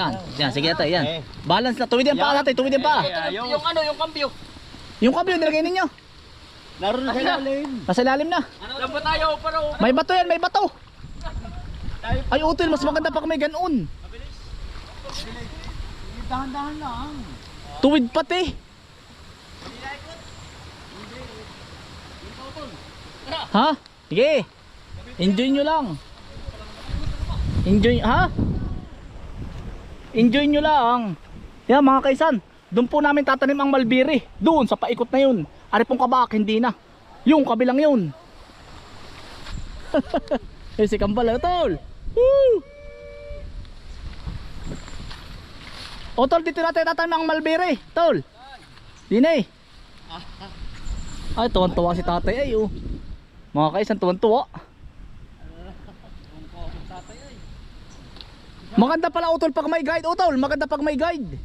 Yan, yan, sige ito, yan. Balance na, tuwid yan pa natin, tuwid yan pa. Yung ano, yung kambyo. Yung kabyo, nilagay ninyo. Naroon na sa ilalim. Nasa ilalim na. Ba tayo? Pero, May bato yan, may bato. Ay, utol, mas maganda pag may ganoon. dahan-dahan lang. Tuwid pati. Ha? Sige. Enjoy nyo lang. Enjoy, ha? Enjoy nyo lang. Yan mga kaisan, doon po namin tatanim ang malbiri. Doon sa paikot na yun. Ari pong kabak, hindi na. Yung kabilang yun. eh si Kambal, tol. Woo! O tol, dito natin tatanim ang malbiri. Tol. Dine. Ay, tuwan-tuwa si tatay ay oh. Mga kaisan, tuwan-tuwa. Maganda pala utol pag may guide, utol. Maganda pag may guide.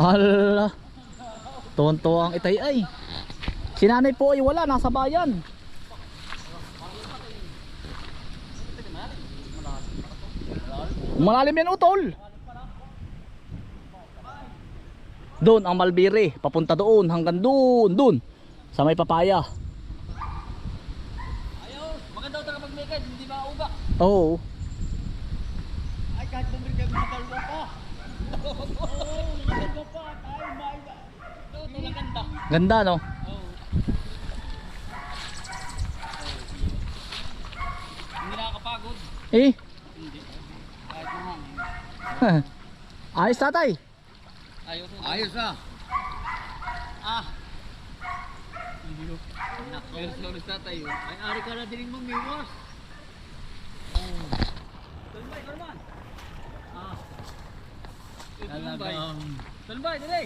Hala. Tuwan-tuwa ang itay ay. Si nanay po ay wala, nasa bayan. Malalim yan utol. Doon ang Malbiri, papunta doon hanggang doon, doon sa may papaya. Ayaw, maganda daw talaga mag-make hindi mauga. Oo. Ay, kahit bumili kayo ng dalawa pa. Oo, maganda pa. Tayo, maiba. Ito, ito lang ganda. Ganda no? Oo. Hindi nakakapagod. Eh, Hindi. Kahit naman. ayos tatay. Ayos. Ayos ah. Ah. Nakayos lang sa tayo. Ay, ari ka na din mamiwas. Oh. Talbay, Karman. Ah. Talagang. Talbay, dali.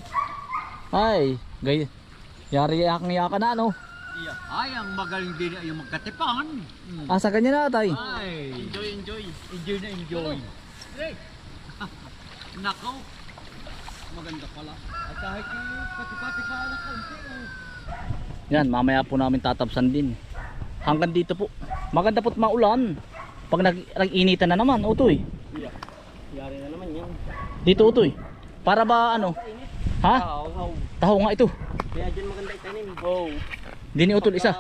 Ay, gay. Yari yakang yaka na no. Iya. Ay, ang magaling din ay yung magkatipan. Mm. Ah, sa kanya na tay. Ay. Enjoy, enjoy. Enjoy na enjoy. Dali. Nako. Maganda pala. At kahit yung pati-pati pa na kaunti. oh. Yan, mamaya po namin tatabsan din. Hanggang dito po. Maganda po't maulan. Pag nag nag-initan na naman, utoy. Yari na naman yan. Dito utoy. Para ba ano? Ha? Taho nga ito. Kaya dyan maganda itanim. Oo. Dini utol isa.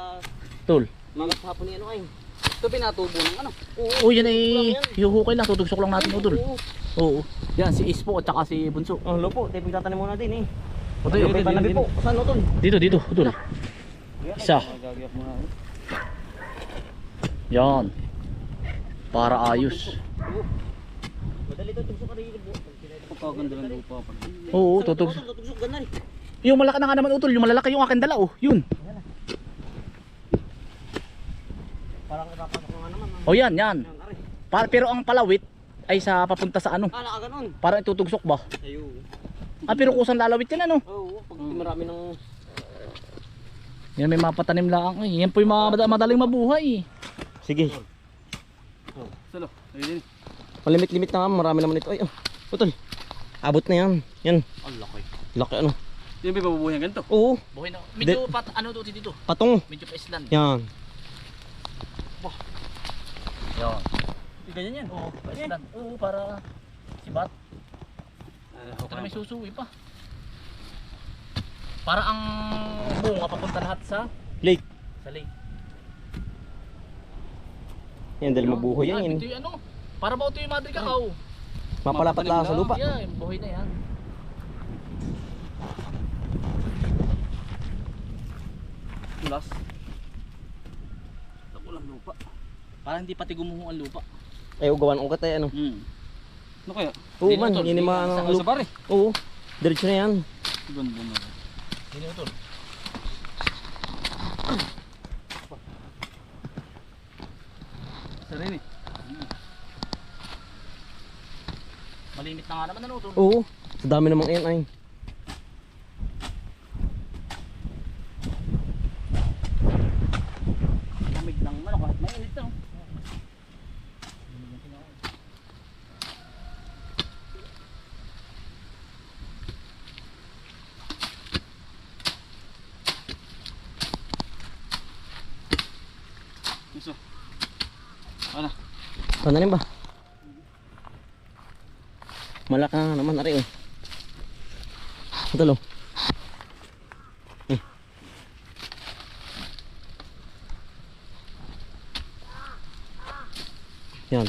Tol. Magat hapon ni ano ay. Ito pinatubo ng ano. Oo. Oh, yan ay hiuhukay lang. Tutugsok lang natin utol. Oo. Oo. Yan, si Ispo at saka si Bunso. Ang lupo, tayo pagtatanim muna din eh. May panabi dito, po. Utol? dito, dito, utol. Isa. Gagayak mo na. Yan. Para ayos. Madali ito rin. Pagkaganda ng lupa. Oo, tutugs. Tugsok ganda eh. Yung malaki na nga naman utol, yung malalaki yung akin dala oh. Yun. Parang ipapasok nga naman. Oh yan, yan. Yan, aray. Pa- pero ang palawit ay sa papunta sa ano. Ah. Parang itutugsok ba? Ayo. Ah, pero kusang lalawit yan ano. Oo, pag marami ng... Yan may mapatanim lang eh. Yan po yung mga mad- madaling mabuhay. Sige. Oh, salo. Ayun. Malimit-limit na nga, marami naman ito. Ay, oh. Utol. Abot na yan. Yan. Ang laki. Laki ano. Yung may pabubuhay ng ganito. Oo, Buhay na. Medyo pat, ano to dito? patong. Medyo pa island. Yan. Yan. Ganyan yan. Oo, pa island. Oo, para sibat. Ito na may susuwi pa. Para ang bunga papunta lahat sa Lake. sa lake. Yan, dahil mabuhay yan. Ito yung ano. Para ba ito yung madre kakao? Mapalapat lang sa lupa. Yan, buhay na yan. Tulas. Nakulang lupa. Para hindi pati gumuho ang lupa. Ay, ugawan ko tayo ano. Hmm. Ano kaya? Oo man, yun yung mga Sa lupa. Oo, diretso na yan. Ganda na. Hindi utol. Sa rin eh. Malimit na nga naman ano utol. Oo, sa dami namang ay. Lamig ng ano kahit mainit na. oh. Bunso. Ano? Pananim ba? Malaka nga naman ari oh. Ito lo. Eh. Yan.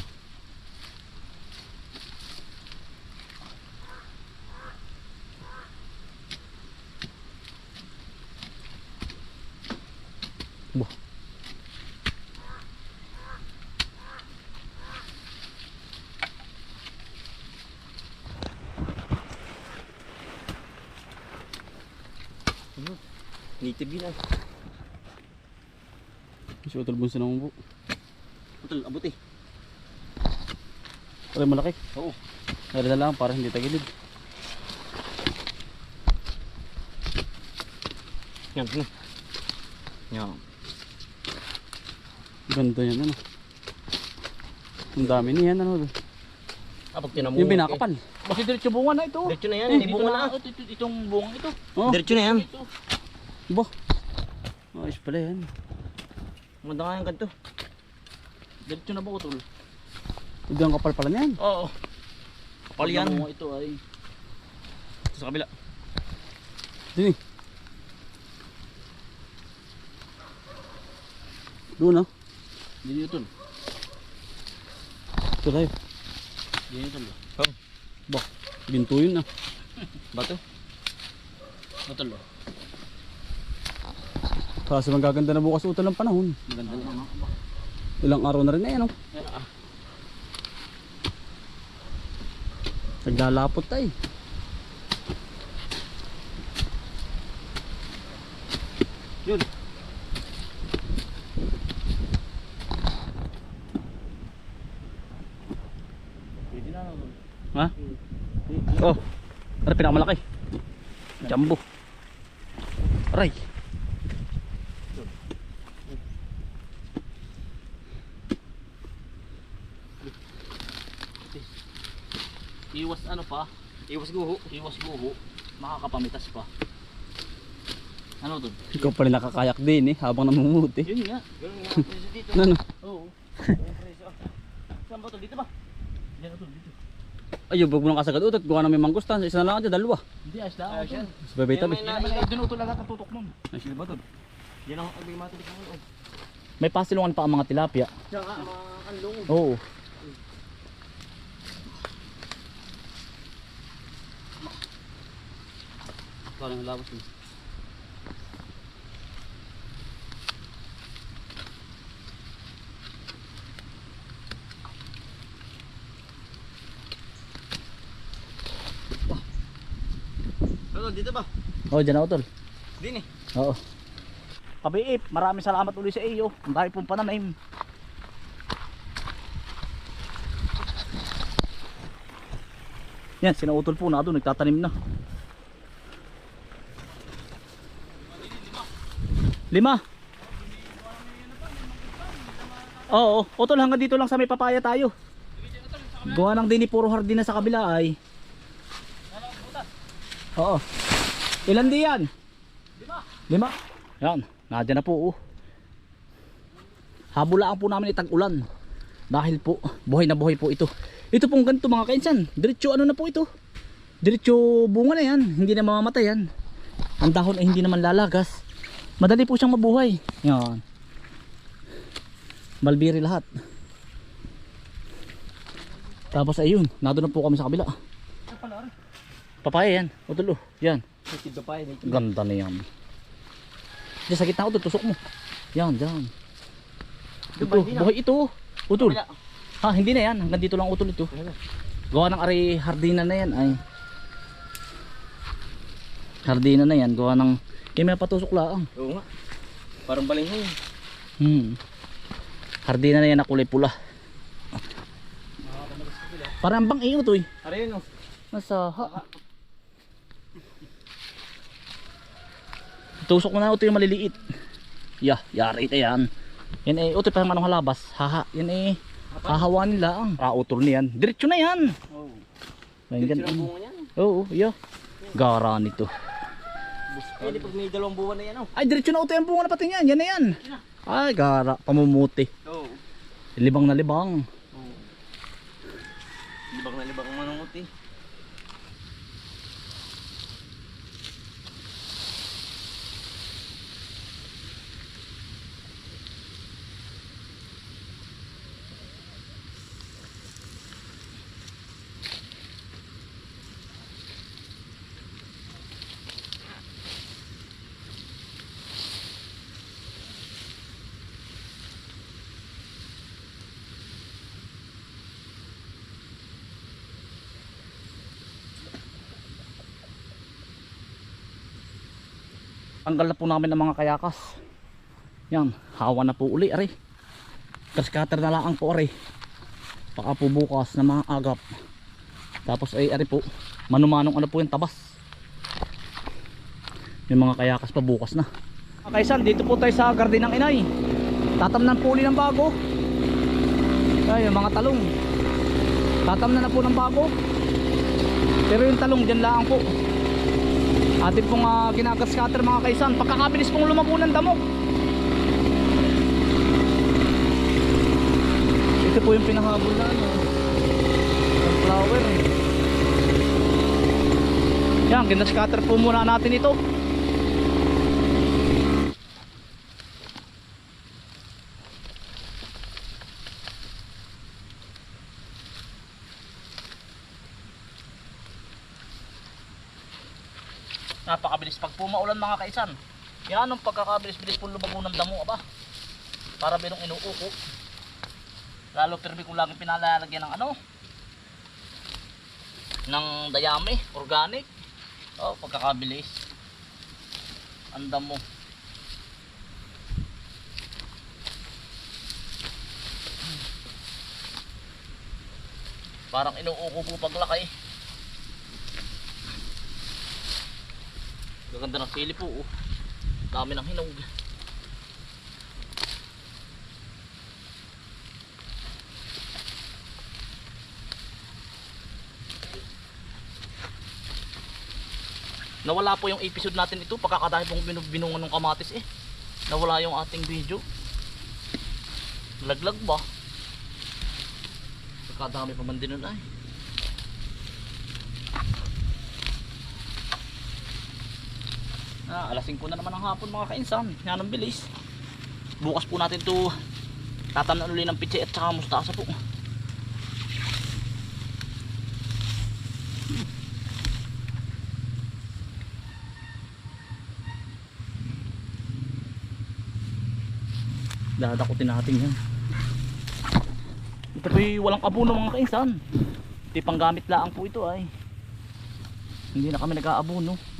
Bo. Yun ah. Si Utol Bunso ng umbo. Putol, abot eh. Pare malaki. Oo. Nalala lang para hindi tagilid. Yan, yan. Yan. Ganda yan ano. Ang dami niyan ano. Ah, pag tinamu. Yung binakapal. Kasi diretso bunga na ito. Diretso na yan, Eh, hindi bunga na. Ito, itong bunga ito. Oh, Diretso na yan. Ito. Bo. Ayos pala yan. Maganda nga yung ganito. Diretso na ba utol? Ito ang kapal pala niyan. Oo. Kapal yan. Bunga ito ay. Ito sa kabila. Dini. Doon ah. Dito utol. Ito tayo. Dito utol. Ba. Ginto yun ah. Bato. Utol. oh. Kasi magaganda na bukas utol ng panahon. Maganda na. Ilang araw na rin yan oh. Naglalapot tayo. Yun. Pwede na. utol. Ha? Oh. Ano pinakamalaki? Jumbo. Aray. Iwas ano pa? Iwas guho. Iwas guho. Makakapamitas pa. Ano utol? Ikaw pa rin nakakayak din eh, habang namumuti. Yun nga. Ganun nga. Presyo dito. Ano? Oo. Saan ba utol? Dito ba? Yan utol. Dito. Ayun, wag mo nang kasagad utot. Gawa namin mangustan. Isa na lang ito, dalawa. Hindi, ayos lang. Ayos utol. yan. Sa babay tabi. May- ay dinutol agad ang tutok nun. Ay, sila ba to? Yan ang agay matilik ng loob. May pasilungan pa ang mga tilapia. Diyan nga, mga kanlong. Oo. Parang labas mo. Ano, dito ba? Oo, dyan na utol. Din eh. Oo. Kabiip, maraming salamat ulit sa iyo. Ang dahil pong pananim. Yan, sinautol po na doon, nagtatanim na. Lima. Oo, utol hanggang dito lang sa may papaya tayo. Gawa ng dini puro hardin na sa kabila ay. Oo. Ilan di yan? Lima. Yan, nadyan na po oh. Habulaan po namin itag ulan. Dahil po, buhay na buhay po ito. Ito pong ganito mga kainsan. Diretso ano na po ito. Diretso bunga na yan. Hindi na mamamatay yan. Ang dahon ay hindi naman lalagas. Madali po siyang mabuhay. Yan. Malbiri lahat. Tapos ayun, nado na po kami sa kabila. Papaya yan. Utulo. Yan. Yun. Ganda na yan. Diyan sa gitna ko, tusok mo. Yan, dyan. Ito, buhay ito. Utol. Ha, hindi na yan. Hanggang dito lang utol ito. Gawa ng ari hardina na yan ay. Hardina na yan. Gawa ng, yung may patusok lang. Oo nga. Parang balinghoy. Hmm. Hardina na yan na kulay pula. Parang bang iyo to eh. Ano yun oh. Nasa ha. Tusok mo na ito yung maliliit. Yeah, yari ito yan. Yan eh, ito pa yung manong halabas. Haha, yan eh. Hahawanin lang. Ah, utol na yan. Diretso na yan. Oh. Yan, Diretso yan. ng bunga niyan. Oo, yeah. Gara nito. Hindi pag may dalawang buwan na yan oh. Ay, diretso na ito yung bunga na pati yan. Yan na yan. Ay, gara. Pamumuti. Oo. Libang na libang. Oo. Libang na libang ang Tanggal na po namin ng mga kayakas. Yan, hawa na po uli, ari. Grass cutter na lang po, ari. Baka po bukas na mga agap. Tapos ay ari po, manumanong ano po yung tabas. Yung mga kayakas pa bukas na. Mga Kaisan, dito po tayo sa garden ng inay. Tatamnan po uli ng bago. Ay, yung mga talong. Tatamnan na po ng bago. Pero yung talong dyan lang po. Atin pong uh, ginagas-cutter mga kaisan. Pagkakabilis pong lumabo ng damok. Ito po yung pinahabol na ano. Sunflower. Yan, ginas-cutter po muna natin ito. Napakabilis pag pumaulan mga kaisan. Yan ang pagkakabilis-bilis po lumago ng damo aba. Para binong inuuko. Lalo pero kung lagi pinalalagyan ng ano ng dayami, organic. Oh, pagkakabilis. Ang damo. Parang inuuko po paglaki. Gaganda ng sili po oh. Dami ng hinog. Nawala po yung episode natin ito pagkakadami pong binu- binungan ng kamatis eh. Nawala yung ating video. Laglag ba? Pagkadami pa man din nun ay. Ah, alas 5 na naman ng hapon mga kainsan. Yan ang bilis. Bukas po natin to tatamnan ulit ng pitse at saka mustasa po. Dadakutin natin yan. Ito po'y walang abono mga kainsan. Di panggamit laang po ito ay. Hindi na kami nag-aabono.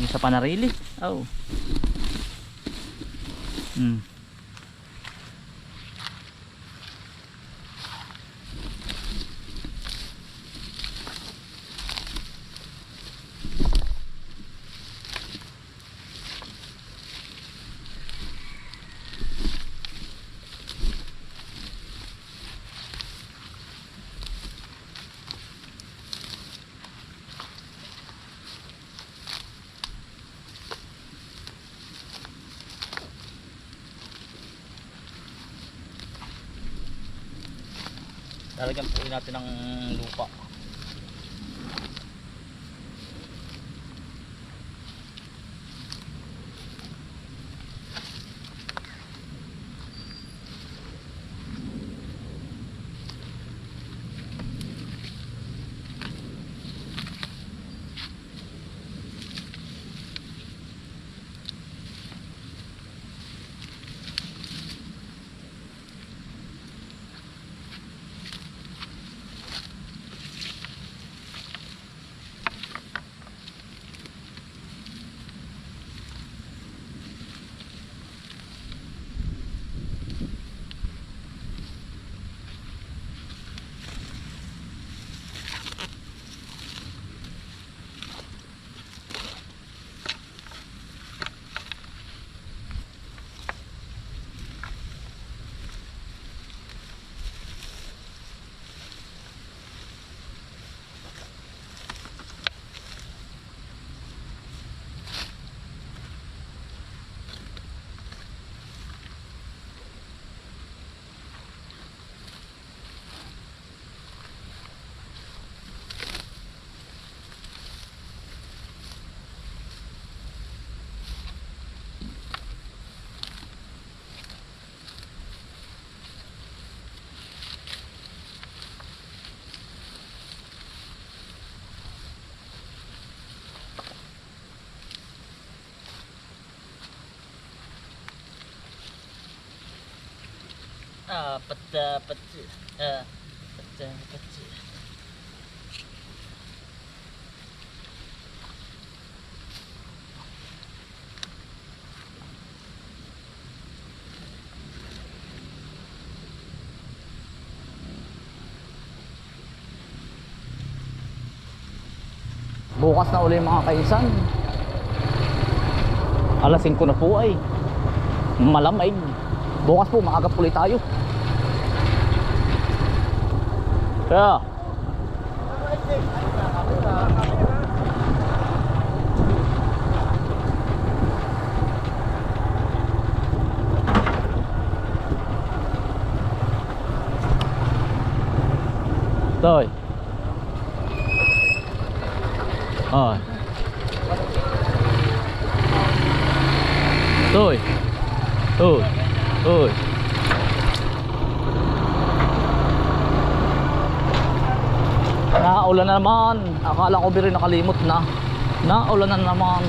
Yung sa panarili. Oh. Hmm. Lalagyan po natin ng lupa. Ah, pata, pata, ah, pata, pata. Bukas na uli mga kainsan. Alas 5 na po ay. Malamig. Bukas po maaga po ulit tayo. 돼요. rồi Akala ko rin nakalimot na. Naulan na naman.